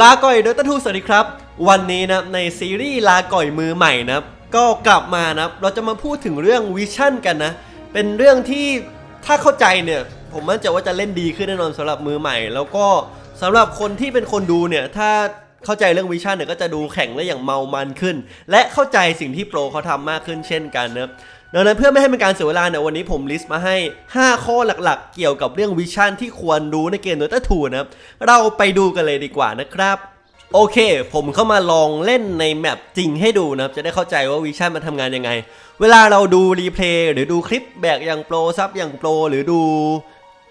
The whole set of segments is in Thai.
ลาก่อยเดลต้าทูสวัสดีครับ วันนี้นะในซีรีส์ลาก่อยมือใหม่นะก็กลับมานะเราจะมาพูดถึงเรื่องวิชั่นกันนะ เป็นเรื่องที่ถ้าเข้าใจเนี่ย ผมมั่นใจว่าจะเล่นดีขึ้นแน่นอนสำหรับมือใหม่ แล้วก็สำหรับคนที่เป็นคนดูเนี่ยถ้าเข้าใจเรื่องวิชั่นเนี่ยก็จะดูแข่งได้อย่างเมามันขึ้น และเข้าใจสิ่งที่โปรเขาทำมากขึ้นเช่นกันนะ ดังนั้นเพื่อไม่ให้เป็นการเสียเวลาเนี่ยวันนี้ผมลิสต์มาให้ 5 ข้อหลักๆ เกี่ยวกับเรื่องวิชั่นที่ควรรู้ในเกม Dota 2นะครับเราไปดูกันเลยดีกว่านะครับโอเค ผมเข้ามาลองเล่นในแมปจริงให้ดูนะครับ จะได้เข้าใจว่าวิชั่นมันทำงานยังไง เวลาเราดูรีเพลย์หรือดูคลิปแบกอย่างโปรซับอย่างโปรหรือดู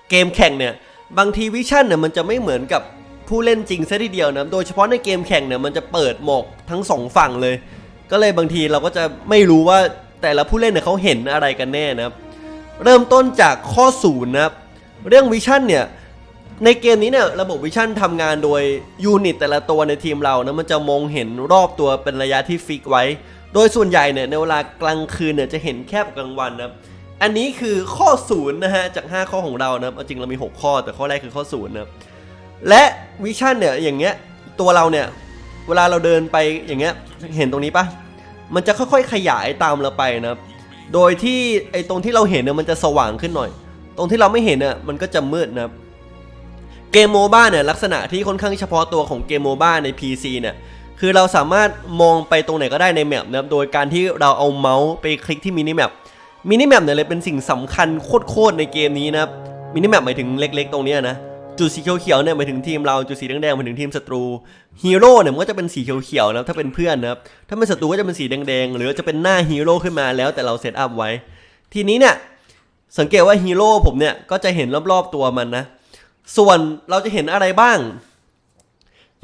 เกมแข่งเนี่ย บางทีวิชั่นเนี่ยมันจะไม่เหมือนกับผู้เล่นจริงซะทีเดียวนะ โดยเฉพาะในเกมแข่งเนี่ยมันจะเปิดหมอกทั้งสองฝั่งเลย ก็เลยบางทีเราก็จะไม่รู้ว่า แต่ละผู้เล่นเนี่ยเขาเห็นอะไรกันแน่นะครับ เริ่มต้นจากข้อศูนย์นะครับ เรื่องวิชั่นเนี่ย ในเกมนี้เนี่ยระบบวิชั่นทำงานโดยยูนิตแต่ละตัวในทีมเรานะมันจะมองเห็นรอบตัวเป็นระยะที่ฟิกไว้ โดยส่วนใหญ่เนี่ยในเวลากลางคืนเนี่ยจะเห็นแค่กลางวันนะครับอันนี้คือข้อศูนย์นะฮะจาก 5 ข้อของเรานะครับเอาจริงเรามี 6 ข้อแต่ข้อแรกคือข้อศูนย์นะครับและวิชั่นเนี่ยอย่างเงี้ยตัวเราเนี่ยเวลาเราเดินไปอย่างเงี้ยเห็นตรงนี้ปะ มันจะค่อยๆขยายตามเราไปนะครับ โดยที่ไอ้ตรงที่เราเห็นเนี่ยมันจะสว่างขึ้นหน่อย ตรงที่เราไม่เห็นเนี่ยมันก็จะมืดนะครับ เกมโมบ้าเนี่ยลักษณะที่ค่อนข้างเฉพาะตัวของเกมโมบ้าใน PC เนี่ยคือเราสามารถมองไปตรงไหนก็ได้ในแมปนะครับโดยการที่เราเอาเมาส์ไปคลิกที่มินิแมปมินิแมปเนี่ยเลยเป็นสิ่งสำคัญโคตรๆในเกมนี้นะครับมินิแมปหมายถึงเล็ก ๆ ตรงนี้นะ จุดสีเขียวๆเนี่ยหมายถึงทีมเราจุดสีแดงๆหมายถึงทีมศัตรูฮีโร่เนี่ยมันก็จะเป็นสีเขียวๆนะถ้าเป็นเพื่อนนะครับถ้าเป็นศัตรูก็จะเป็นสีแดงๆหรือจะเป็นหน้าฮีโร่ขึ้นมาแล้วแต่เราเซตอัพไว้ ทีนี้เนี่ยสังเกตว่าฮีโร่ผมเนี่ยก็จะเห็นรอบๆตัวมันนะ ส่วนเราจะเห็นอะไรบ้าง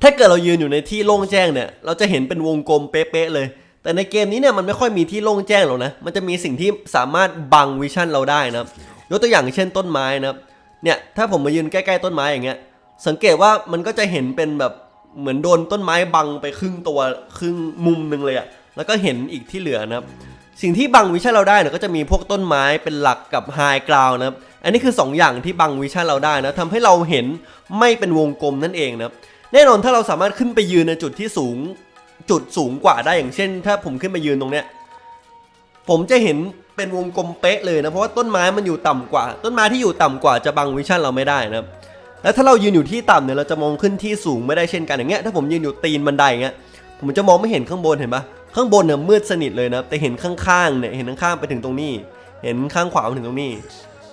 ถ้าเกิดเรายืนอยู่ในที่โล่งแจ้งเนี่ย เราจะเห็นเป็นวงกลมเป๊ะๆเลย แต่ในเกมนี้เนี่ยมันไม่ค่อยมีที่โล่งแจ้งหรอกนะ มันจะมีสิ่งที่สามารถบังวิชั่นเราได้นะยกตัวอย่างเช่นต้นไม้นะครับ เนี่ยถ้าผมมายืนใกล้ๆต้นไม้อย่างเงี้ย สังเกตว่ามันก็จะเห็นเป็นแบบเหมือนโดนต้นไม้บังไปครึ่งตัวครึ่งมุมหนึงเลยอะแล้วก็เห็นอีกที่เหลือนะครับ สิ่งที่บังวิชั่นเราได้เนี่ยก็จะมีพวกต้นไม้เป็นหลักกับไฮกราวนะครับ อันนี้คือ 2 อย่างที่บังวิชั่นเราได้นะทำให้เราเห็นไม่เป็นวงกลมนั่นเองนะครับแน่นอนถ้าเราสามารถขึ้นไปยืนในจุดที่สูงจุดสูงกว่าได้อย่างเช่น ถ้าผมขึ้นไปยืนตรงเนี้ยผมจะเห็น เป็นวงกลมเป๊ะเลยนะ เพราะว่าต้นไม้มันอยู่ต่ำกว่า ต้นไม้ที่อยู่ต่ำกว่าจะบังวิชั่นเราไม่ได้นะครับแล้วถ้าเรายืนอยู่ที่ต่ำเนี่ยเราจะมองขึ้นที่สูงไม่ได้เช่นกันอย่างเงี้ยถ้าผมยืนอยู่ตีนบันไดอย่างเงี้ยผมจะมองไม่เห็นข้างบนเห็นปะข้างบนเนี่ยมืดสนิทเลยนะแต่เห็นข้างๆเนี่ยเห็นข้างๆไปถึงตรงนี้ เห็นข้างขวาไปถึงตรงนี้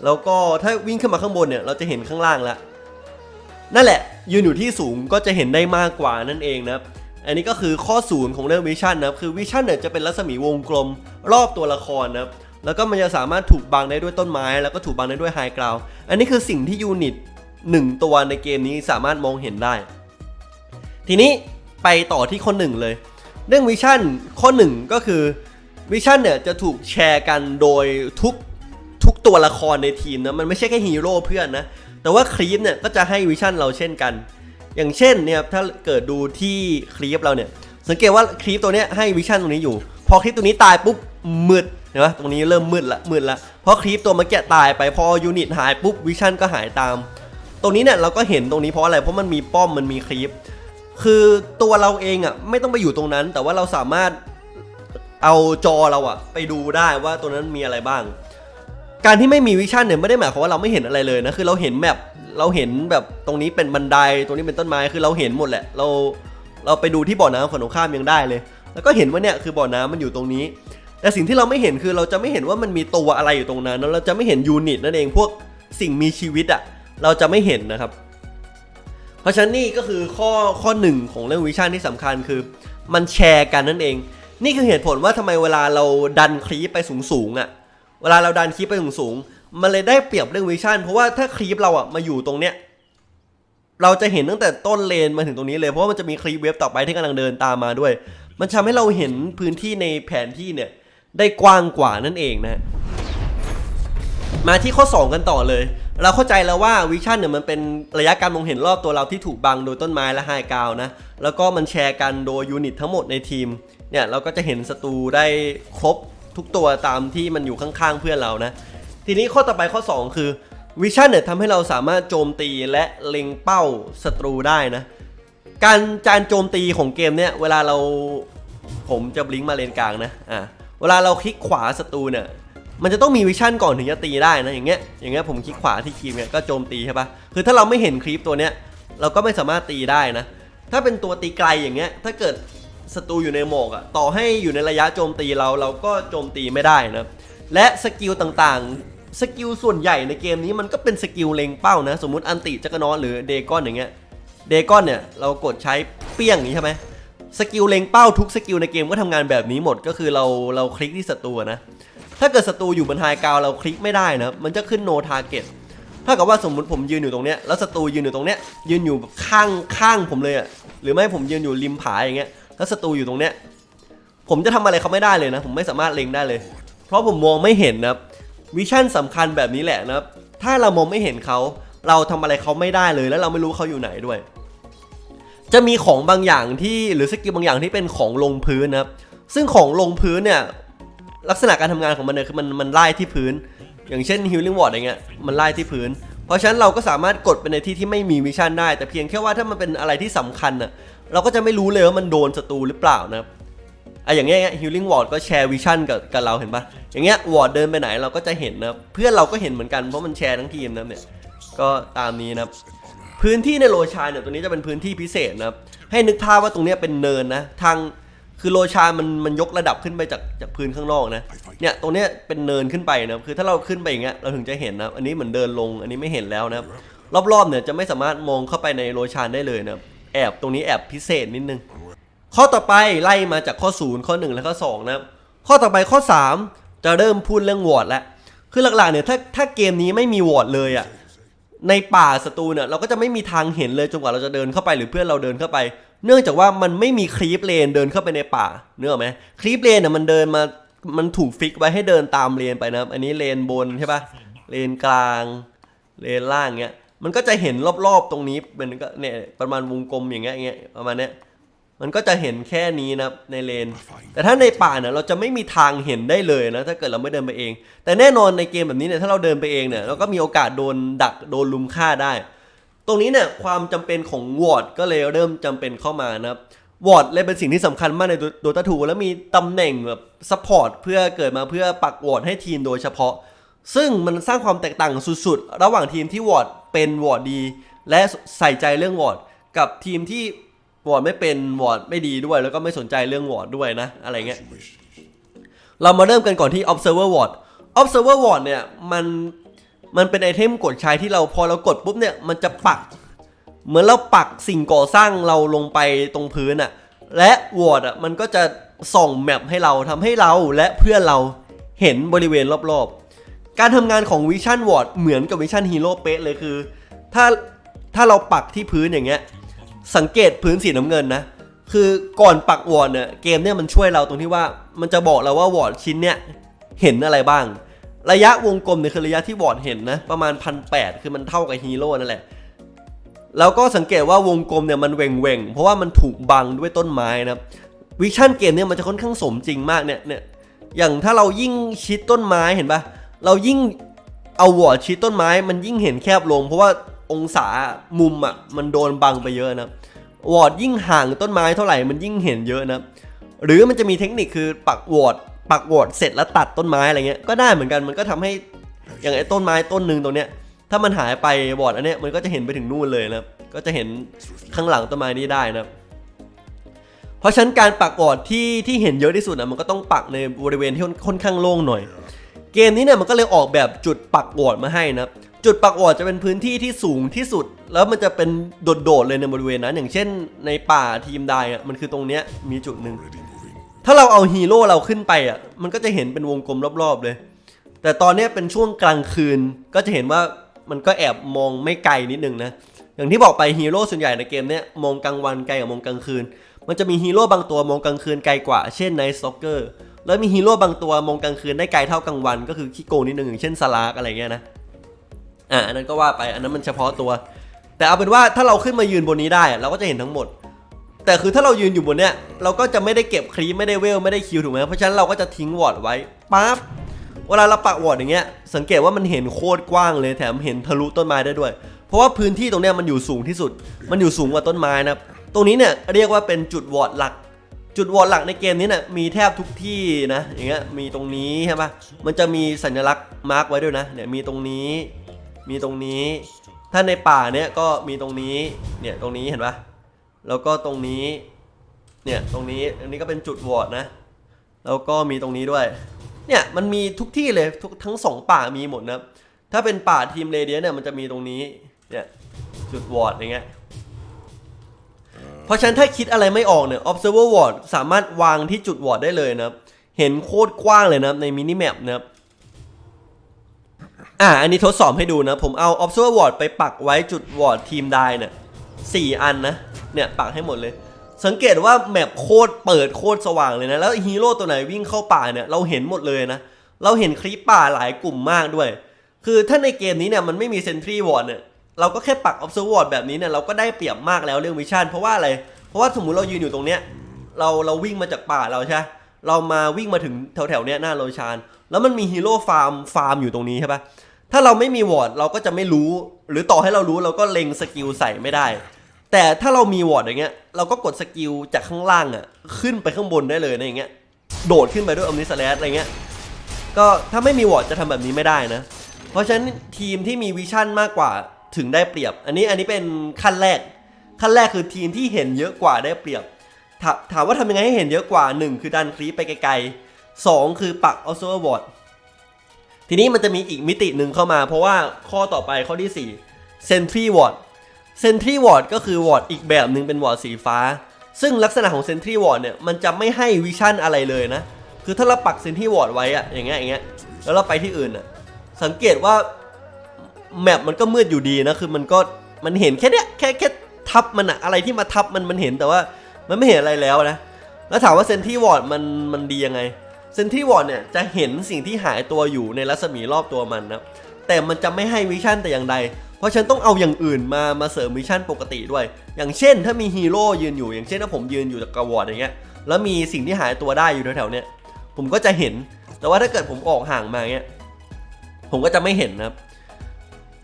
แล้วก็ถ้าวิ่งขึ้นมาข้างบนเนี่ยเราจะเห็นข้างล่างละนั่นแหละ ยืนอยู่ที่สูงก็จะเห็นได้มากกว่านั่นเองนะครับอันนี้ก็คือข้อศูนย์ของเรื่องวิชั่นนะครับคือวิชั่นเนี่ยจะเป็นรัศมีวงกลมรอบตัวละครนะครับ แล้วก็มันจะสามารถถูกบังได้ด้วยต้นไม้ แล้วก็ถูกบังได้ด้วยไฮกราวอันนี้คือสิ่งที่ยูนิตหนึ่งตัวในเกมนี้สามารถมองเห็นได้ ทีนี้ไปต่อที่ข้อหนึ่งเลย เรื่องวิชั่นข้อหนึ่งก็คือวิชั่นเนี่ยจะถูกแชร์กันโดยทุกทุกตัวละครในทีมนะมันไม่ใช่แค่ฮีโร่เพื่อนนะแต่ว่าครีปเนี่ยก็จะให้วิชั่นเราเช่นกัน อย่างเช่นเนี่ยถ้าเกิดดูที่คลิปเราเนี่ยสังเกตว่าคลิปตัวเนี้ยให้วิชั่นตรงนี้อยู่ พอคลิปตัวนี้ตายปุ๊บมืด เห็นไหมตรงนี้เริ่มมืดละมืดละเพราะคลิปตัวเมื่อกี้ตายไปพอยูนิตหายปุ๊บวิชั่นก็หายตาม ตรงนี้เนี่ยเราก็เห็นตรงนี้เพราะอะไรเพราะมันมีป้อมมันมีคลิปคือตัวเราเองอะไม่ต้องไปอยู่ตรงนั้น แต่ว่าเราสามารถเอาจอเราอะ ไปดูได้ว่าตัวนั้นมีอะไรบ้าง การที่ไม่มีวิชั่นเนี่ยไม่ได้หมายความว่าเราไม่เห็นอะไรเลยนะคือเราเห็นแมปเราเห็นแบบตรงนี้เป็นบันไดตรงนี้เป็นต้นไม้คือเราเห็นหมดแหละ เราเราไปดูที่บ่อน้ำฝั่งตรงข้ามยังได้เลย แล้วก็เห็นว่าเนี่ยคือบ่อน้ำมันอยู่ตรงนี้ แต่สิ่งที่เราไม่เห็นคือเราจะไม่เห็นว่ามันมีตัวอะไรอยู่ตรงนั้น เราจะไม่เห็นยูนิตนั่นเองพวกสิ่งมีชีวิตอะเราจะไม่เห็นนะครับ เพราะฉะนั้นนี่ก็คือข้อข้อหนึ่งของเรื่องวิชั่นที่สำคัญคือ มันแชร์กันนั่นเอง นี่คือเหตุผลว่าทำไมเวลาเราดันคลิปไปสูงสูงๆอะ่ะเวลาเราดันคลิปไปสูงสูงๆมันเลยได้เปรียบเรื่องวิชั่นเพราะว่าถ้าคลิปเราอะมาอยู่ตรงเนี้ยเราจะเห็นตั้งแต่ต้นเลนมาถึงตรงนี้เลยเพราะว่ามันจะมีคลิปเว็บต่อไปที่กำลังเดินตามมาด้วย มันทำให้เราเห็นพื้นที่ในแผนที่เนี่ย ได้กว้างกว่านั่นเองนะมาที่ข้อ 2 กันต่อเลย เราเข้าใจแล้วว่าวิชั่นเนี่ยมันเป็นระยะการมองเห็นรอบตัวเราที่ถูกบังโดยต้นไม้และไฮกาวนะ แล้วก็มันแชร์กันโดยยูนิตทั้งหมดในทีม เนี่ยเราก็จะเห็นศัตรูได้ครบทุกตัวตามที่มันอยู่ข้างๆเพื่อนเรานะ ทีนี้ข้อต่อไปข้อ 2 คือวิชั่นเนี่ยทำให้เราสามารถโจมตีและเล็งเป้าศัตรูได้นะ การการโจมตีของเกมเนี้ยเวลาเราผมจะบลิงก์มาเลนกลางนะ อ่า เวลาเราคลิกขวาศัตรูเนี่ยมันจะต้องมีวิชั่นก่อนถึงจะตีได้นะอย่างเงี้ยอย่างเงี้ยผมคลิกขวาที่ครีมเนี่ยก็โจมตีใช่ปะคือถ้าเราไม่เห็นคลิปตัวเนี้ยเราก็ไม่สามารถตีได้นะ ถ้าเป็นตัวตีไกลอย่างเงี้ยถ้าเกิดศัตรูอยู่ในหมอกอะต่อให้อยู่ในระยะโจมตีเราเราก็โจมตีไม่ได้นะและสกิลต่างๆสกิลส่วนใหญ่ในเกมนี้มันก็เป็นสกิลเล็งเป้านะ สมมุติอันติจักรนอนหรือเดกอนอย่างเงี้ยเดกอนเนี่ยเรากดใช้เปี้ยงอย่างนี้ใช่ไหม สกิลเล็งเป้าทุกสกิลในเกมก็ทำงานแบบนี้หมดก็คือเราเราคลิกที่ศัตรูนะ ถ้าเกิดศัตรูอยู่บนไฮกราวเราคลิกไม่ได้นะ มันจะขึ้น no target ถ้ากับว่าสมมุติผมยืนอยู่ตรงเนี้ยแล้วศัตรูยืนอยู่ตรงเนี้ยยืนอยู่ข้างข้างผมเลยอะหรือไม่ผมยืนอยู่ริมผาอย่างเงี้ยแล้วศัตรูอยู่ตรงเนี้ยผมจะทำอะไรเขาไม่ได้เลยนะ ผมไม่สามารถเล็งได้เลย เพราะผมมองไม่เห็นนะวิชั่นสำคัญแบบนี้แหละนะถ้าเรามองไม่เห็นเขาเราทำอะไรเขาไม่ได้เลย แล้วเราไม่รู้เขาอยู่ไหนด้วย จะมีของบางอย่างที่หรือสกิลบางอย่างที่เป็นของลงพื้นนะครับ ซึ่งของลงพื้นเนี่ยลักษณะการทำงานของมันเนี่ยคือมันมันไล่ที่พื้น อย่างเช่น healing ward อย่างเงี้ยมันไล่ที่พื้น เพราะฉะนั้นเราก็สามารถกดไปในที่ที่ไม่มีวิชั่นได้ แต่เพียงแค่ว่าถ้ามันเป็นอะไรที่สำคัญน่ะเราก็จะไม่รู้เลยว่ามันโดนศัตรูหรือเปล่านะครับอะอย่างเงี้ย healing ward ก็แชร์วิชั่นกับกับเราเห็นปะอย่างเงี้ยวอร์ดเดินไปไหนเราก็จะเห็นนะเพื่อนเราก็เห็นเหมือนกันเพราะมันแชร์ทั้งทีมนะเนี่ยก็ตามนี้นะครับ พื้นที่ในโลชาเนี่ยตัวนี้จะเป็นพื้นที่พิเศษนะครับ ให้นึกภาพว่าตรงนี้เป็นเนินนะทางคือโลชามันมันยกระดับขึ้นไปจากจากพื้นข้างนอกนะเนี่ยตรงนี้เป็นเนินขึ้นไปนะคือถ้าเราขึ้นไปอย่างเงี้ยเราถึงจะเห็นนะอันนี้เหมือนเดินลงอันนี้ไม่เห็นแล้วนะครับรอบๆเนี่ยจะไม่สามารถมองเข้าไปในโลชานได้เลยนะแอบตรงนี้แอบพิเศษนิดนึงข้อต่อไปไล่มาจากข้อ 0 ข้อ 1 และข้อ2นะครับข้อต่อไปข้อ 3 จะเริ่มพูดเรื่องวอร์ดแล้วคือหลักๆเนี่ยถ้าถ้าเกมนี้ไม่มีวอร์ดเลยอะ่ะ ในป่าศัตรูเนี่ยเราก็จะไม่มีทางเห็นเลยจนกว่าเราจะเดินเข้าไปหรือเพื่อนเราเดินเข้าไป เนื่องจากว่ามันไม่มีคลีปเลนเดินเข้าไปในป่าเนื้อไหมคลีปเลนเนี่ยมันเดินมามันถูกฟิกไว้ให้เดินตามเลนไปนะครับ อันนี้เลนบนใช่ปะเลนกลางเลนล่างเงี้ยมันก็จะเห็นรอบๆตรงนี้เป็นก็เนี่ยประมาณวงกลมอย่างเงี้ยอย่างเงี้ยประมาณเนี้ย มันก็จะเห็นแค่นี้นะครับในเลน แต่ถ้าในป่าเนี่ยเราจะไม่มีทางเห็นได้เลยนะ ถ้าเกิดเราไม่เดินไปเอง แต่แน่นอนในเกมแบบนี้เนี่ยถ้าเราเดินไปเองเนี่ยเราก็มีโอกาสโดนดักโดนลุมฆ่าได้ ตรงนี้เนี่ยความจำเป็นของวอร์ดก็เลยเริ่มจำเป็นเข้ามานะครับวอร์ดเลยเป็นสิ่งที่สำคัญมากในโดตาทูแล้วมีตำแหน่งแบบซัพพอร์ตเพื่อเกิดมาเพื่อปักวอร์ดให้ทีมโดยเฉพาะ ซึ่งมันสร้างความแตกต่างสุดๆ ระหว่างทีมที่วอร์ดเป็นวอร์ดดี และใส่ใจเรื่องวอร์ดกับทีมที่ วอร์ดไม่เป็นวอร์ดไม่ดีด้วย แล้วก็ไม่สนใจเรื่องวอร์ดด้วยนะ อะไรเงี้ยเรามาเริ่มกันก่อนที่ observer ward observer ward เนี่ยมันมันเป็นไอเทมกดใช้ที่เราพอเรากดปุ๊บเนี่ยมันจะปัก เหมือนเราปักสิ่งก่อสร้างเราลงไปตรงพื้นอะและวอร์ดอะมันก็จะส่องแมปให้เราทำให้เราและเพื่อนเราเห็นบริเวณรอบๆ การทำงานของวิชั่นวอร์ดเหมือนกับวิชั่นฮีโร่เป๊ะเลยคือ ถ้าถ้าเราปักที่พื้นอย่างเงี้ย สังเกตพื้นสีน้ำเงินนะ คือก่อนปักวอร์ดเนี่ยเกมเนี่ยมันช่วยเราตรงที่ว่ามันจะบอกเราว่าวอร์ดชิ้นเนี่ยเห็นอะไรบ้าง ระยะวงกลมเนี่ยคือระยะที่วอร์ดเห็นนะประมาณพันแคือมันเท่ากับฮีโร่นั่นแหละแล้วก็สังเกตว่าวงกลมเนี่ยมันเว่งเพราะว่ามันถูกบังด้วยต้นไม้นะครับวิชั่นเกมเนี่ยมันจะค่อนข้างสมจริงมากเนี่ยเนี่ยอย่างถ้าเรายิ่งชิดต้นไม้เห็นปะเรายิ่งเอาวอร์ดชิดต้นไม้มันยิ่งเห็นแคบลง เพราะว่า องศามุมอะมันโดนบังไปเยอะนะวอร์ดยิ่งห่างต้นไม้เท่าไหร่มันยิ่งเห็นเยอะนะหรือมันจะมีเทคนิคคือปักวอร์ดปักวอร์ดเสร็จแล้วตัดต้นไม้อะไรเงี้ยก็ได้เหมือนกันมันก็ทำให้อย่างไอ้ต้นไม้ต้นหนึ่งตรงเนี้ยถ้ามันหายไปวอร์ดอันเนี้ยมันก็จะเห็นไปถึงนู่นเลยนะก็จะเห็นข้างหลังต้นไม้นี้ได้นะเพราะฉะนั้นการปักวอร์ดที่ที่เห็นเยอะที่สุดนะมันก็ต้องปักในบริเวณที่ค่อนข้างโล่งหน่อย เกมนี้เนี่ยมันก็เลยออกแบบจุดปักวอร์ดมาให้นะ จุดปักวอดจะเป็นพื้นที่ที่สูงที่สุด แล้วมันจะเป็นโดดๆเลยในบริเวณนั้นอย่างเช่น ในป่าทีมใดอะมันคือตรงเนี้ยมีจุดหนึ่งถ้าเราเอาฮีโร่เราขึ้นไปอะมันก็จะเห็นเป็นวงกลมรอบๆเลย แต่ตอนเนี้ยเป็นช่วงกลางคืนก็จะเห็นว่ามันก็แอบมองไม่ไกลนิดนึงนะอย่างที่บอกไปฮีโร่ส่วนใหญ่ในเกมเนี้ยมองกลางวันไกลกว่ามองกลางคืน มันจะมีฮีโร่บางตัวมองกลางคืนไกลกว่า เช่นในสโตเกอร์แล้วมีฮีโร่บางตัวมองกลางคืนได้ไกลเท่ากลางวัน ก็คือขี้โกงนิดนึงอย่างเช่นสลากอะไรเงี้ยนะ อะอันนั้นก็ว่าไปอันนั้นมันเฉพาะตัว แต่เอาเป็นว่าถ้าเราขึ้นมายืนบนนี้ได้เราก็จะเห็นทั้งหมด แต่คือถ้าเรายืนอยู่บนเนี้ยเราก็จะไม่ได้เก็บครีมไม่ได้เวลไม่ได้คิวถูกไหมเพราะฉะนั้นเราก็จะทิ้งวอร์ดไว้ปั๊บเวลาเราปักวอร์ดอย่างเงี้ยสังเกตว่ามันเห็นโคตรกว้างเลยแถมเห็นทะลุต้นไม้ได้ด้วย เพราะว่าพื้นที่ตรงเนี้ยมันอยู่สูงที่สุด มันอยู่สูงกว่าต้นไม้นะครับตรงนี้เนี่ยเรียกว่าเป็นจุดวอร์ดหลักจุดวอดหลักในเกมนี้เนี่ยมีแทบทุกที่นะอย่างเงี้ยมีตรงนี้ใช่ปะมันจะมีสัญลักษณ์มาร์กไว้ด้วยนะเนี่ยมีตรงนี้ มีตรงนี้ ถ้าในป่าเนี่ยก็มีตรงนี้ เนี่ยตรงนี้เห็นปะแล้วก็ตรงนี้ เนี่ยตรงนี้อันนี้ก็เป็นจุดวอร์ดนะ แล้วก็มีตรงนี้ด้วย เนี่ยมันมีทุกที่เลยทุกทั้งสองป่ามีหมดนะถ้าเป็นป่าทีมเรเดียเนี่ยมันจะมีตรงนี้ เนี่ยจุดวอร์ดอย่างเงี้ย เพราะฉะนั้นถ้าคิดอะไรไม่ออกเนี่ย observer ward สามารถวางที่จุดวอร์ดได้เลยนะ เห็นโคตรกว้างเลยนะในมินิแมปนะครับ อ่าอันนี้ทดสอบให้ดูนะ ผมเอา observer ward ไปปักไว้จุดวอร์ดทีมได้เนี่ยสี่อันนะ เนี่ยปักให้หมดเลย สังเกตว่าแมปโคตรเปิดโคตรสว่างเลยนะ แล้วฮีโร่ตัวไหนวิ่งเข้าป่าเนี่ยเราเห็นหมดเลยนะ เราเห็นคลิปป่าหลายกลุ่มมากด้วย คือถ้าในเกมนี้เนี่ยมันไม่มีเซนทรีวอร์ดเนี่ยเราก็แค่ปัก observer ward แบบนี้เนี่ยเราก็ได้เปรียบมากแล้วเรื่องวิชั่นเพราะว่าอะไร เพราะว่าสมมติเรายืนอยู่ตรงเนี้ยเราเราวิ่งมาจากป่าเราใช่เรามาวิ่งมาถึงแถวแถวๆเนี้ยหน้าโรชาน แล้วมันมีฮีโร่ฟาร์มฟาร์มอยู่ตรงนี้ใช่ปะ ถ้าเราไม่มีวอร์ดเราก็จะไม่รู้ หรือต่อให้เรารู้เราก็เล็งสกิลใส่ไม่ได้ แต่ถ้าเรามีวอร์ดอย่างเงี้ย เราก็กดสกิลจากข้างล่างอะขึ้นไปข้างบนได้เลยนะอย่างเงี้ย โดดขึ้นไปด้วยอ m นิสแลสอะไรเงี้ย ก็ถ้าไม่มีวอร์ดจะทำแบบนี้ไม่ได้นะ เพราะฉะนั้นทีมที่มีวิชั่นมากกว่าถึงได้เปรียบ อันนี้อันนี้เป็นขั้นแรก ขั้นแรกคือทีมที่เห็นเยอะกว่าได้เปรียบถาถามว่าทำยังไงให้เห็นเยอะกว่า 1 คือดันคลีปไปไกลๆ2คือปักออ s ซ r วอร์ด ทีนี้มันจะมีอีกมิติหนึ่งเข้ามา เพราะว่าข้อต่อไปข้อที่ 4 Sentry Ward Sentry Ward ก็คือวอร์ดอีกแบบหนึ่งเป็นวอร์ดสีฟ้า ซึ่งลักษณะของ Sentry Ward เนี่ยมันจะไม่ให้วิชั่นอะไรเลยนะ คือถ้าเราปัก Sentry Ward ไว้อะอย่างเงี้ยอย่างเงี้ยแล้วเราไปที่อื่นอะสังเกตว่าแมปมันก็มืดอยู่ดีนะคือมันก็มันเห็นแค่เนี้ยแค่แค่ทับมันอะอะไรที่มาทับมันมันเห็นแต่ว่ามันไม่เห็นอะไรแล้วนะแล้วถามว่าเซนที่วอร์ดมันมันดียังไง เซนที่วอร์ดเนี่ยจะเห็นสิ่งที่หายตัวอยู่ในรัศมีรอบตัวมันนะแต่มันจะไม่ให้วิชั่นแต่อย่างใด เพราะฉันต้องเอาอย่างอื่นมามาเสริมวิชั่นปกติด้วย อย่างเช่น ถ้ามีฮีโร่ยืนอยู่ อย่างเช่นถ้าผมยืนอยู่กับวอร์ดอย่างเงี้ย แล้วมีสิ่งที่หายตัวได้อยู่แถวๆเนี้ยผมก็จะเห็น แต่ว่าถ้าเกิดผมออกห่างมาเงี้ย ผมก็จะไม่เห็นนะครับ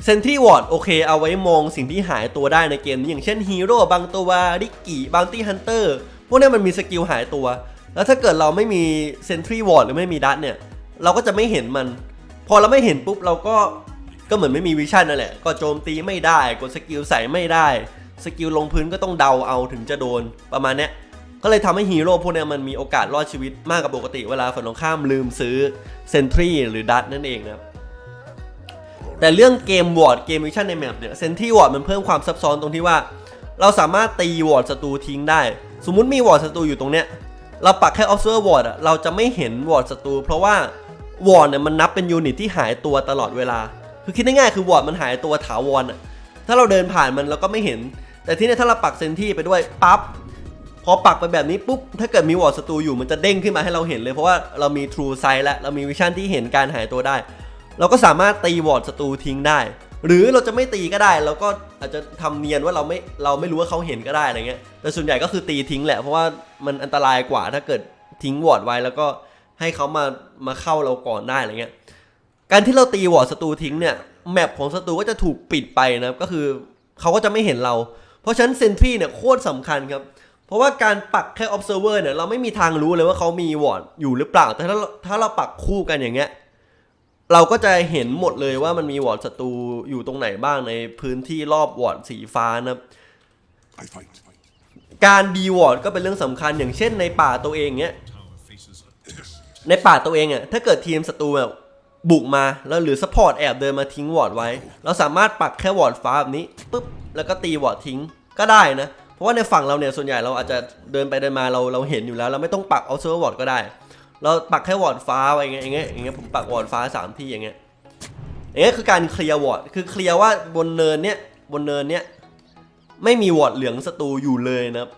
เซนที่วอร์ดโอเคเอาไว้มองสิ่งที่หายตัวได้ในเกมนี้อย่างเช่นฮีโร่บางตัวริกกี้บางตี้ฮันเตอร์พวกเนี้ยมันมีสกิลหายตัว แล้วถ้าเกิดเราไม่มีเซนทรีวอร์ดหรือไม่มีดัตเนี่ย เราก็จะไม่เห็นมัน พอเราไม่เห็นปุ๊บเราก็ก็เหมือนไม่มีวิชั่นนั่นแหละ ก็โจมตีไม่ได้กดสกิลใส่ไม่ได้ สกิลลงพื้นก็ต้องเดาเอาถึงจะโดนประมาณเนี้ยก็เลยทำให้ฮีโร่พวกเนี้ยมันมีโอกาสรอดชีวิตมากกว่าปกติเวลาฝั่งตรงข้ามลืมซื้อเซนทรีหรือดัตนั่นเองนะแต่เรื่องเกมวอร์ดเกมวิชั่นในแมปเนี่ยเซนทรีวอร์ดมันเพิ่มความซับซ้อนตรงที่ว่า เราสามารถตีวอร์ดศัตรูทิ้งได้ สมมุติมีวอร์ดศัตรูอยู่ตรงเนี้ย เราปักแค่ observer ward อะเราจะไม่เห็นวอร์ดศัตรูเพราะว่าวอร์ดเนี่ยมันนับเป็นยูนิตที่หายตัวตลอดเวลา คือคิดง่ายๆคือวอร์ดมันหายตัวถาวรอะถ้าเราเดินผ่านมันเราก็ไม่เห็น แต่ที่นี่ถ้าเราปักเซนที่ไปด้วยปั๊บพอปักไปแบบนี้ปุ๊บถ้าเกิดมีวอร์ดศัตรูอยู่มันจะเด้งขึ้นมาให้เราเห็นเลยเพราะว่าเรามี True Sight และเรามีวิชั่นที่เห็นการหายตัวได้ เราก็สามารถตีวอร์ดศัตรูทิ้งได้ หรือเราจะไม่ตีก็ได้เราก็ อาจจะทำเนียนว่าเราไม่เราไม่รู้ว่าเขาเห็นก็ได้อะไรเงี้ยแต่ส่วนใหญ่ก็คือตีทิ้งแหละเพราะว่ามันอันตรายกว่าถ้าเกิดทิ้งวอร์ดไว้แล้วก็ให้เขามามาเข้าเราก่อนได้อะไรเงี้ยการที่เราตีวอร์ดศัตรูทิ้งเนี่ยแมปของศัตรูก็จะถูกปิดไปนะครับก็คือเขาก็จะไม่เห็นเรา เพราะฉะนั้นเซนทรีเนี่ยโคตรสำคัญครับเพราะว่าการปักแค่ observer เนี่ยเราไม่มีทางรู้เลยว่าเขามีวอร์ดอยู่หรือเปล่า แต่ถ้าถ้าเราปักคู่กันอย่างเงี้ย เราก็จะเห็นหมดเลยว่ามันมีวอร์ดศัตรูอยู่ตรงไหนบ้างในพื้นที่รอบวอร์ดสีฟ้านะครับ I fight. การดีวอร์ดก็เป็นเรื่องสำคัญอย่างเช่นในป่าตัวเองเนี้ยในป่าตัวเองอะถ้าเกิดทีมศัตรูแบบบุกมาแล้วหรือซัพพอร์ตแอบเดินมาทิ้งวอร์ดไว้ เราสามารถปักแค่วอร์ดฟ้าแบบนี้ปุ๊บแล้วก็ตีวอร์ดทิ้งก็ได้นะ เพราะว่าในฝั่งเราเนี่ยส่วนใหญ่เราอาจจะเดินไปเดินมาเราเราเห็นอยู่แล้ว เราไม่ต้องปักเอาเซอร์วอร์ดก็ได้ เราปักแค่วอร์ดฟ้าไว้อย่างเงี้ยอย่างเงี้ยอย่างเงี้ยผมปักวอร์ดฟ้าสามที่อย่างเงี้ยอย่างเงี้ยคือการเคลียร์วอร์ดคือเคลียร์ว่าบนเนินเนี้ยบนเนินเนี้ยไม่มีวอร์ดเหลืองศัตรูอยู่เลยนะครับ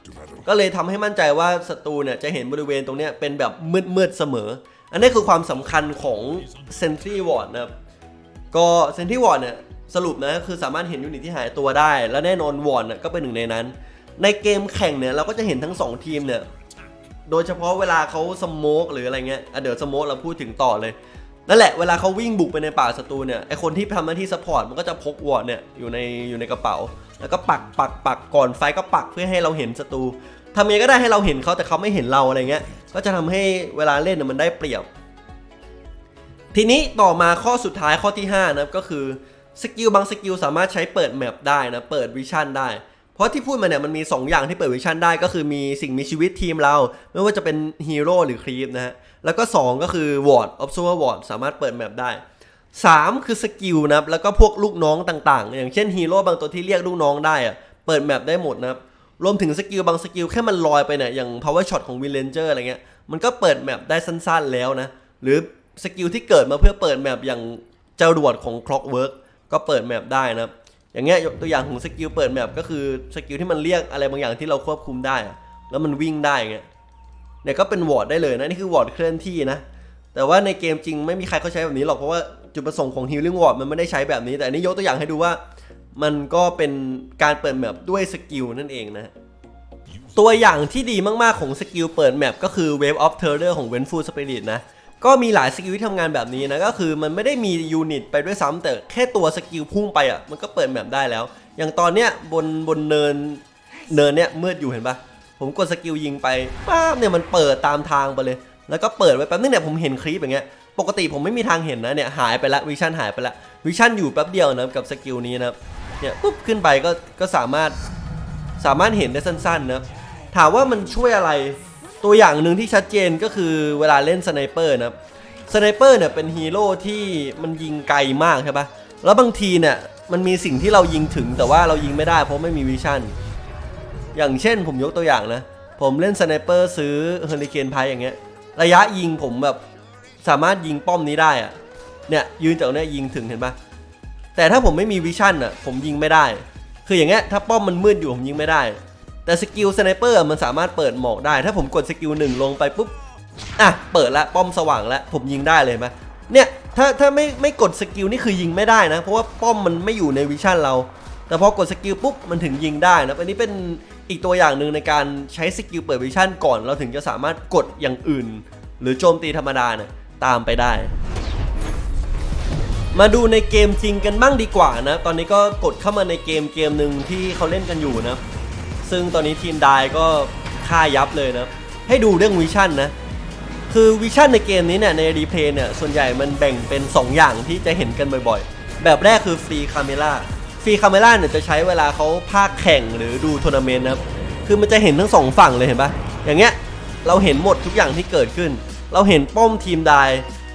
ก็เลยทำให้มั่นใจว่าศัตรูเนี่ยจะเห็นบริเวณตรงเนี้ยเป็นแบบมืดๆเสมอ อันนี้คือความสำคัญของ Sentry Ward นะครับก็ Sentry Ward เนี่ยสรุปนะคือสามารถเห็นยูนิตที่หายตัวได้ และแน่นอน Ward เนี่ยก็เป็นหนึ่งในนั้น ในเกมแข่งเนี่ยเราก็จะเห็นทั้ง 2 ทีมเนี่ย โดยเฉพาะเวลาเขาสโมกหรืออะไรเงี้ยเดี๋ยวสโมกเราพูดถึงต่อเลยนั่นแหละเวลาเขาวิ่งบุกไปในป่าศัตรูเนี่ยไอคนที่ทำหน้าที่ซัพพอร์ตมันก็จะพกวอร์ดเนี่ยอยู่ในอยู่ในกระเป๋า แล้วก็ปักปักปักก่อนไฟก็ปักเพื่อให้เราเห็นศัตรูทำยังไงก็ได้ให้เราเห็นเขาแต่เขาไม่เห็นเราอะไรเงี้ยก็จะทำให้เวลาเล่นน่ะมันได้เปรียบ ทีนี้ต่อมาข้อสุดท้ายข้อที่5นะก็คือสกิลบางสกิลสามารถใช้เปิดแมปได้นะเปิดวิชั่นได้ ราะที่พูดมาเนี่ยมันมี 2 อย่างที่เปิดวิชั่นได้ก็คือมีสิ่งมีชีวิตทีมเรา ไม่ว่าจะเป็นฮีโร่หรือครีปนะฮะ แล้วก็ 2 ก็คือวอร์ดออฟซูเปอร์วอร์ดสามารถเปิดแมปได้ 3 คือสกิลนะครับ แล้วก็พวกลูกน้องต่างๆ อย่างเช่นฮีโร่บางตัวที่เรียกลูกน้องได้อะเปิดแมปได้หมดนะครับ รวมถึงสกิลบางสกิลแค่มันลอยไปเนี่ยอย่าง power shot ของวินเลนเจอร์อะไรเงี้ยมันก็เปิดแมปได้สั้นๆแล้วนะหรือสกิลที่เกิดมาเพื่อเปิดแมปอย่างจรวดของ clockwork ก็เปิดแมปได้นะครับ อย่างเงี้ยยกตัวอย่างของสกิลเปิดแมปก็คือสกิลที่มันเรียกอะไรบางอย่างที่เราควบคุมได้ แล้วมันวิ่งได้อย่างเงี้ยเนี่ยก็เป็นวอร์ดได้เลยนะนี่คือวอร์ดเคลื่อนที่นะ แต่ว่าในเกมจริงไม่มีใครเขาใช้แบบนี้หรอกเพราะว่าจุดประสงค์ของ Healing Ward มันไม่ได้ใช้แบบนี้ แต่อันนี้ยกตัวอย่างให้ดูว่า มันก็เป็นการเปิดแมปด้วยสกิลนั่นเองนะตัวอย่างที่ดีมากๆของสกิลเปิดแมปก็คือ Wave of Terror ของ Venful Spirit นะ ก็มีหลายสกิลที่ทำงานแบบนี้นะ ก็คือมันไม่ได้มียูนิตไปด้วยซ้ำแต่แค่ตัวสกิลพุ่งไปอะมันก็เปิดแมปได้แล้ว อย่างตอนเนี้ยบนบนเนินเนินเนี้ยมืดอยู่เห็นปะผมกดสกิลยิงไปป้าบเนี่ยมันเปิดตามทางไปเลย แล้วก็เปิดไว้แป๊บนึงเนี่ยผมเห็นคลิปอย่างเงี้ยปกติผมไม่มีทางเห็นนะเนี่ยหายไปละวิชั่นหายไปละวิชั่นอยู่แป๊บเดียวนะกับสกิลนี้นะเนี่ยปุ๊บขึ้นไปก็ก็สามารถสามารถเห็นได้สั้นๆนะถามว่ามันช่วยอะไร ตัวอย่างหนึ่งที่ชัดเจนก็คือเวลาเล่นสไนเปอร์นะครับสไนเปอร์เนี่ยเป็นฮีโร่ที่มันยิงไกลมากใช่ปะแล้วบางทีเนี่ยมันมีสิ่งที่เรายิงถึงแต่ว่าเรายิงไม่ได้เพราะไม่มีวิชั่น อย่างเช่นผมยกตัวอย่างนะ ผมเล่นสไนเปอร์ซื้อเฮอริเคนไพอย่างเงี้ย ระยะยิงผมแบบสามารถยิงป้อมนี้ได้อะเนี่ยยืนจากเนี้ยยิงถึงเห็นปะแต่ถ้าผมไม่มีวิชั่นอะผมยิงไม่ได้ คืออย่างเงี้ยถ้าป้อมมันมืดอยู่ผมยิงไม่ได้ แต่สกิลสไนเปอร์มันสามารถเปิดหมอกได้ ถ้าผมกดสกิลหนึ่งลงไปปุ๊บอะเปิดละป้อมสว่างแล้วผมยิงได้เลยไหมเนี่ยถ้าถ้าไม่ไม่กดสกิลนี่คือยิงไม่ได้นะ เพราะว่าป้อมมันไม่อยู่ในวิชั่นเรา แต่พอกดสกิลปุ๊บมันถึงยิงได้นะอันนี้เป็นอีกตัวอย่างหนึ่งในการใช้สกิลเปิดวิชั่นก่อน เราถึงจะสามารถกดอย่างอื่น หรือโจมตีธรรมดาเนี่ยตามไปได้ มาดูในเกมจริงกันบ้างดีกว่านะ ตอนนี้ก็กดเข้ามาในเกมเกมหนึ่งที่เขาเล่นกันอยู่นะ ซึ่งตอนนี้ทีมไดก็ฆ่ายับเลยนะ ให้ดูเรื่องวิชั่นนะ คือวิชั่นในเกมนี้เนี่ยในรีเพลย์เนี่ยส่วนใหญ่มันแบ่งเป็น 2 อย่างที่จะเห็นกันบ่อยๆ แบบแรกคือฟรีคาเมล่าฟรีคาเมล่าเนี่ยจะใช้เวลาเขาภาคแข่งหรือดูทัวร์นาเมนต์นะครับคือมันจะเห็นทั้งสองฝั่งเลยเห็นปะอย่างเงี้ยเราเห็นหมดทุกอย่างที่เกิดขึ้น เราเห็นป้อมทีมได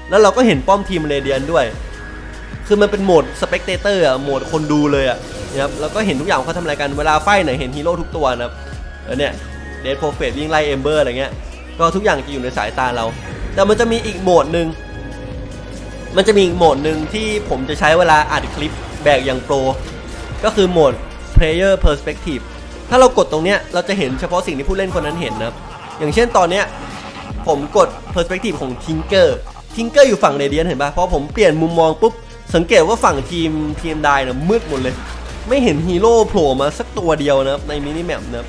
แล้วเราก็เห็นป้อมทีมเรเดียนด้วย คือมันเป็นโหมดสเปกเตเตอร์อะโหมดคนดูเลยอะ นะครับแล้วก็เห็นทุกอย่างเขาทำอะไรกันเวลาไฟไหนเห็นฮีโร่ทุกตัวนะครับแล้วเนี่ยเดดโปรเฟตวิ่งไล่เอมเบอร์อะไรเงี้ยก็ทุกอย่างจะอยู่ในสายตาเรา แต่มันจะมีอีกโหมดหนึ่งมันจะมีอีกโหมดหนึ่งที่ผมจะใช้เวลาอัดคลิปแบกอย่างโปรก็คือโหมด player perspective ถ้าเรากดตรงเนี้ยเราจะเห็นเฉพาะสิ่งที่ผู้เล่นคนนั้นเห็นนะครับอย่างเช่นตอนเนี้ยผมกด perspective ของ Tinker Tinker อยู่ฝั่งเรเดียนเห็นปะพอผมเปลี่ยนมุมมองปุ๊บสังเกตว่าฝั่งทีมทีมไดเนี่ยมืดหมดเลย ไม่เห็นฮีโร่โผล่มาสักตัวเดียวนะครับในมินิแมปนะครับ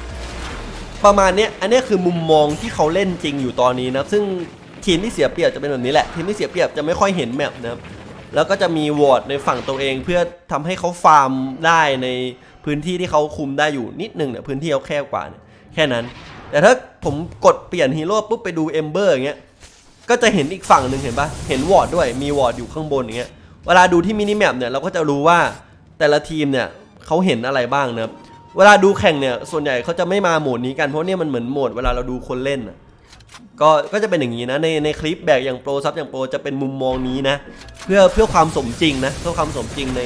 ประมาณเนี้ยอันนี้คือมุมมองที่เขาเล่นจริงอยู่ตอนนี้นะครับซึ่งทีมที่เสียเปรียบจะเป็นแบบนี้แหละทีมที่เสียเปรียบจะไม่ค่อยเห็นแมปนะครับแล้วก็จะมีวอร์ดในฝั่งตัวเองเพื่อทำให้เขาฟาร์มได้ในพื้นที่ที่เขาคุมได้อยู่นิดนึงเนี่ยพื้นที่เขาแคบกว่าเนี่ยแค่นั้น แต่ถ้าผมกดเปลี่ยนฮีโร่ปุ๊บไปดูเอมเบอร์อย่างเงี้ยก็จะเห็นอีกฝั่งหนึ่งเห็นปะเห็นวอร์ดด้วยมีวอร์ดอยู่ข้างบนอย่างเงี้ยเวลาดูที่มินิแมปเนี่ยเราก็จะรู้ว่าแต่ละทีมเนี่ย เขาเห็นอะไรบ้างนะครับเวลาดูแข่งเนี่ยส่วนใหญ่เขาจะไม่มาโหมดนี้กันเพราะเนี่ยมันเหมือนโหมดเวลาเราดูคนเล่นก็ก็จะเป็นอย่างนี้นะในในคลิปแบกอย่างโปรซับอย่างโปรจะเป็นมุมมองนี้นะ เพื่อเพื่อความสมจริงนะเพื่อความสมจริงใน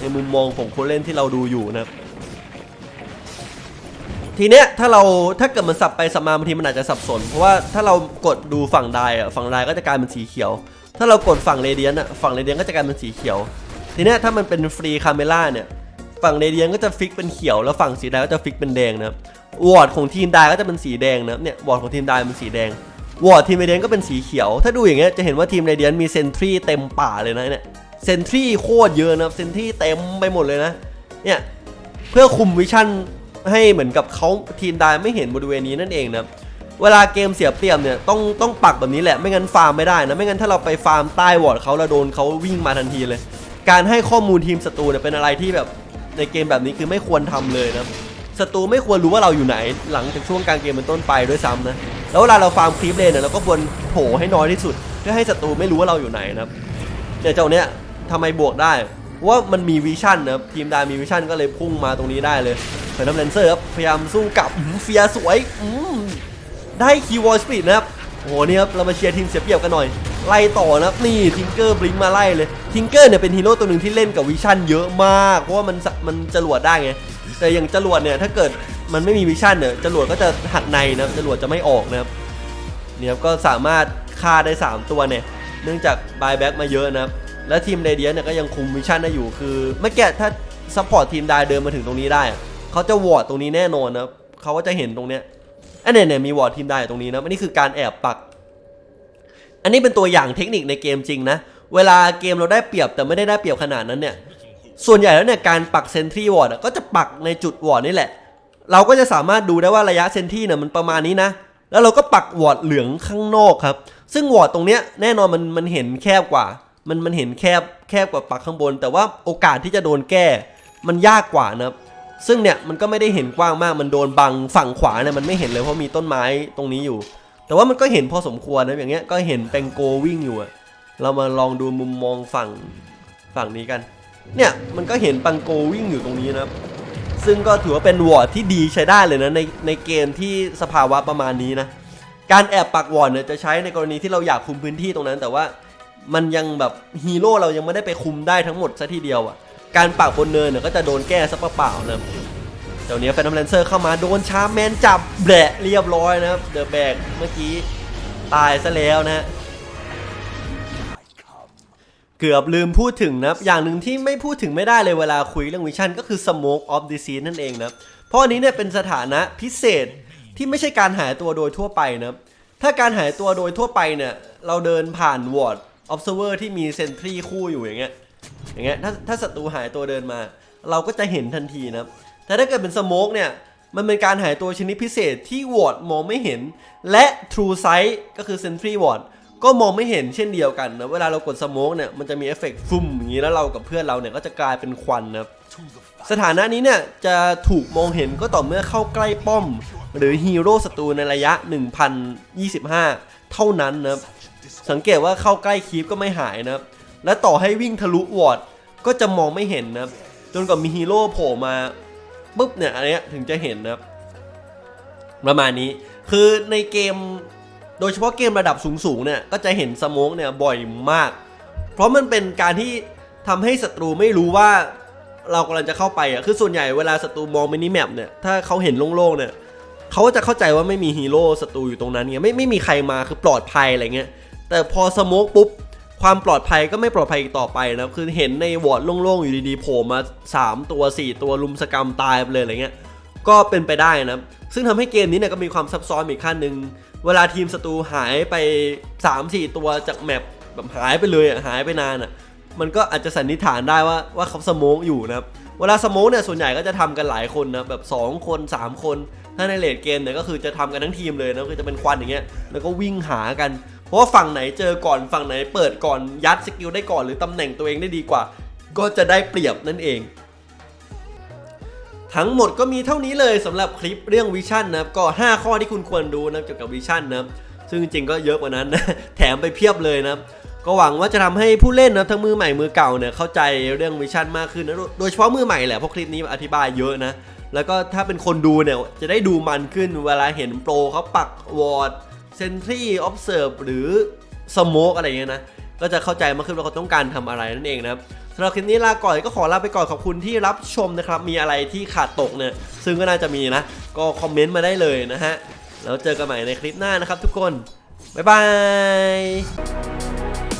ในมุมมองของคนเล่นที่เราดูอยู่นะครับทีเนี้ยถ้าเราถ้าเกิดมันสับไปสับมาบางทีมันอาจจะสับสน เพราะว่าถ้าเรากดดูฝั่งไดอะฝั่งไดก็จะกลายเป็นสีเขียว ถ้าเรากดฝั่งเรเดียนอะฝั่งเรเดียนก็จะกลายเป็นสีเขียว ทีเนี้ยถ้ามันเป็นฟรีคาเมล่าเนี่ย ฝั่งเรเดียนก็จะฟิกเป็นเขียวแล้วฝั่งสีไดก็จะฟิกเป็นแดงนะครับวอร์ดของทีมไดก็จะเป็นสีแดงนะครับเนี่ยวอร์ดของทีมไดเป็นสีแดงวอร์ดทีมเรเดียนก็เป็นสีเขียว ถ้าดูอย่างเงี้ยจะเห็นว่าทีมเรเดียนมีเซนทรีเต็มป่าเลยนะเนี่ยเซนทรีโคตรเยอะนะครับเซนทรีเต็มไปหมดเลยนะเนี่ยเพื่อคุมวิชั่นให้เหมือนกับเขาทีมไดไม่เห็นบริเวณนี้นั่นเองนะเวลาเกมเสียเปรียบเนี่ยต้องต้องปักแบบนี้แหละไม่งั้นฟาร์มไม่ได้นะไม่งั้นถ้าเราไปฟาร์มใต้วอร์ดเขาเราโดนเขาวิ่งมาทันทีเลย การให้ข้อมูลทีมศัตรูเนี่ยเป็นอะไรที่แบบ ในเกมแบบนี้คือไม่ควรทำเลยนะศัตรูไม่ควรรู้ว่าเราอยู่ไหน หลังจากช่วงกลางเกมเป็นต้นไปด้วยซ้ำนะแล้วเวลาเราฟาร์มคลิปเลนเนี่ยเราก็ควรโผล่ให้น้อยที่สุด เพื่อให้ศัตรูไม่รู้ว่าเราอยู่ไหนนะครับแต่เจ้าเนี้ยทำไมบวกได้เพราะว่ามันมีวิชั่นนะครับทีมดามีวิชั่นก็เลยพุ่งมาตรงนี้ได้เลยเฟนัมเลนเซอร์ครับพยายามสู้กลับอื้อหือเฟียร์สวยอืมได้คีย์วอลสปีดนะครับโอ้โหนี่ครับเรามาเชียร์ทีมเสียเปรียบกันหน่อย ไล่ต่อนะครับนี่ทิงเกอร์บลิงมาไล่เลยทิงเกอร์เนี่ยเป็นฮีโร่ตัวหนึ่งที่เล่นกับวิชั่นเยอะมาก เพราะว่ามันมันจรวดได้ไงแต่อย่างจรวดเนี่ยถ้าเกิดมันไม่มีวิชั่นเนี่ยจรวดก็จะหักในนะจรวดจะไม่ออกนะครับเนี่ยครับก็สามารถฆ่าได้ 3 ตัวเนี่ยเนื่องจากบายแบ็กมาเยอะนะครับและทีมเรเดียเนี่ยก็ยังคุมวิชั่นได้อยู่คือเมื่อกี้ถ้าซัพพอร์ตทีมไดเดินมาถึงตรงนี้ได้ เขาจะวอร์ดตรงนี้แน่นอนนะเขาก็จะเห็นตรงเนี้ยอันเนี้ยเนี่ยมีวอร์ดทีมไดตรงนี้นะอันนี้คือการแอบปัก อันนี้เป็นตัวอย่างเทคนิคในเกมจริงนะ เวลาเกมเราได้เปรียบแต่ไม่ได้ได้เปรียบขนาดนั้นเนี่ย ส่วนใหญ่แล้วเนี่ยการปักเซนทรีวอร์ดก็จะปักในจุดวอร์ดนี่แหละ เราก็จะสามารถดูได้ว่าระยะเซนทรีเนี่ยมันประมาณนี้นะ แล้วเราก็ปักวอร์ดเหลืองข้างนอกครับ ซึ่งวอร์ดตรงเนี้ยแน่นอนมันมันเห็นแคบกว่า มันมันเห็นแคบแคบกว่าปักข้างบน แต่ว่าโอกาสที่จะโดนแก้มันยากกว่านะครับซึ่งเนี่ยมันก็ไม่ได้เห็นกว้างมาก มันโดนบังฝั่งขวาเนี่ยมันไม่เห็นเลยเพราะมีต้นไม้ตรงนี้อยู่ แต่ว่ามันก็เห็นพอสมควรนะอย่างเงี้ยก็เห็นแปงโกวิ่งอยู่อะเรามาลองดูมุมมองฝั่งฝั่งนี้กัน เนี่ยมันก็เห็นปังโกวิ่งอยู่ตรงนี้นะครับ ซึ่งก็ถือว่าเป็นวอร์ดที่ดีใช้ได้เลยนะในในเกมที่สภาวะประมาณนี้นะการแอบปักวอร์ดเนี่ยจะใช้ในกรณีที่เราอยากคุมพื้นที่ตรงนั้น แต่ว่ามันยังแบบฮีโร่เรายังไม่ได้ไปคุมได้ทั้งหมดซะทีเดียวอะ่ะการปักบนเนินเนี่ยก็จะโดนแก้ซะเปล่าๆนะ เดี๋ยวนี้แฟนนัมแลนเซอร์เข้ามาโดนชาร์แมนจับแบะเรียบร้อยนะครับ เดอะแบกเมื่อกี้ตายซะแล้วนะเกือบลืมพูดถึงนะอย่างหนึ่งที่ไม่พูดถึงไม่ได้เลยเวลาคุยเรื่องวิชั่นก็คือ Smoke of Disease นั่นเองนะเพราะอันนี้เนี่ยเป็นสถานะพิเศษที่ไม่ใช่การหายตัวโดยทั่วไปนะถ้าการหายตัวโดยทั่วไปเนี่ย เราเดินผ่านวอร์ด observer ที่มีเซนทรีคู่อยู่อย่างเงี้ยอย่างเงี้ยถ้าถ้าศัตรูหายตัวเดินมา เราก็จะเห็นทันทีนะ แต่ถ้าเกิดเป็นสโมกเนี่ยมันเป็นการหายตัวชนิดพิเศษที่วอร์ดมองไม่เห็น และ True Sight ก็คือ Sentry Ward ก็มองไม่เห็นเช่นเดียวกันนะ เวลาเรากดสโมกเนี่ยมันจะมีเอฟเฟกต์ฟุ่มอย่างนี้แล้วเรากับเพื่อนเราเนี่ยก็จะกลายเป็นควันนะสถานะนี้เนี่ยจะถูกมองเห็นก็ต่อเมื่อเข้าใกล้ป้อม หรือฮีโร่ศัตรูในระยะ 1025 เท่านั้นนะสังเกตว่าเข้าใกล้คีปก็ไม่หายนะและต่อให้วิ่งทะลุวอร์ดก็จะมองไม่เห็นนะจนกว่ามีฮีโร่โผล่มา ปุ๊บเนี่ยอันเนี้ยถึงจะเห็นนะครับ ประมาณนี้คือในเกมโดยเฉพาะเกมระดับสูงๆเนี่ยก็จะเห็นสโมกเนี่ยบ่อยมาก เพราะมันเป็นการที่ทำให้ศัตรูไม่รู้ว่าเรากำลังจะเข้าไปอะคือส่วนใหญ่เวลาศัตรูมองมินิแมปเนี่ยถ้าเขาเห็นโล่งๆเนี่ยเขาก็จะเข้าใจว่าไม่มีฮีโร่ศัตรูอยู่ตรงนั้นไงไม่ไม่มีใครมาคือปลอดภัยอะไรเงี้ยแต่พอสโมกปุ๊บ ความปลอดภัยก็ไม่ปลอดภัยอีกต่อไปนะคือเห็นในวอร์ดโล่งๆ อยู่ดีๆโผล่มา 3 ตัว 4 ตัวลุมสกรรมตายไปเลยอะไรเงี้ยก็เป็นไปได้นะ ซึ่งทำให้เกมนี้เนี่ยก็มีความซับซ้อนอีกขั้นหนึ่งเวลาทีมศัตรูหายไป 3-4 ตัวจากแมปแบบหายไปเลยอะหายไปนานอะมันก็อาจจะสันนิษฐานได้ว่าว่าเขาสโมกอยู่นะครับเวลาสโมกเนี่ยส่วนใหญ่ก็จะทำกันหลายคนนะแบบ 2 คน 3 คน ถ้าในเลดเกมเนี่ยก็คือจะทำกันทั้งทีมเลยนะคือจะเป็นควันอย่างเงี้ยแล้วก็วิ่งหากัน เพราะว่าฝั่งไหนเจอก่อนฝั่งไหนเปิดก่อนยัดสกิลได้ก่อนหรือตำแหน่งตัวเองได้ดีกว่า ก็จะได้เปรียบนั่นเอง ทั้งหมดก็มีเท่านี้เลยสำหรับคลิปเรื่องวิชั่นนะครับก็ 5 ข้อที่คุณควรดูนะเกี่ยวกับวิชั่นนะครับซึ่งจริงๆก็เยอะกว่านั้นนะแถมไปเพียบเลยนะครับก็หวังว่าจะทำให้ผู้เล่นนะทั้งมือใหม่มือเก่าเนี่ยเข้าใจเรื่องวิชั่นมากขึ้นนะโดยเฉพาะมือใหม่แหละเพราะคลิปนี้อธิบายเยอะนะ แล้วก็ถ้าเป็นคนดูเนี่ยจะได้ดูมันขึ้นเวลาเห็นโปรเขาปักวอร์ด เซนทรีออฟเซิร์ฟหรือสโมกอะไรอย่างเงี้ยนะ ก็จะเข้าใจมากขึ้นว่าเขาต้องการทำอะไรนั่นเองนะครับสำหรับคลิปนี้ลาก่อนก็ขอลาไปก่อนขอบคุณที่รับชมนะครับ มีอะไรที่ขาดตกเนี่ย ซึ่งก็น่าจะมีนะ ก็คอมเมนต์มาได้เลยนะฮะ แล้วเจอกันใหม่ในคลิปหน้านะครับทุกคน บ๊ายบาย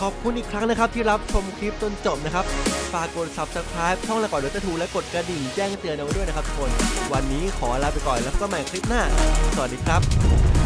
ขอบคุณอีกครั้งนะครับที่รับชมคลิปจนจบนะครับ ฝากกด subscribe ช่องละก่อนเดือดทูและกดกระดิ่งแจ้งเตือนเอาไว้ด้วยนะครับทุกคน วันนี้ขอลาไปก่อนแล้วกันใหม่คลิปหน้า สวัสดีครับ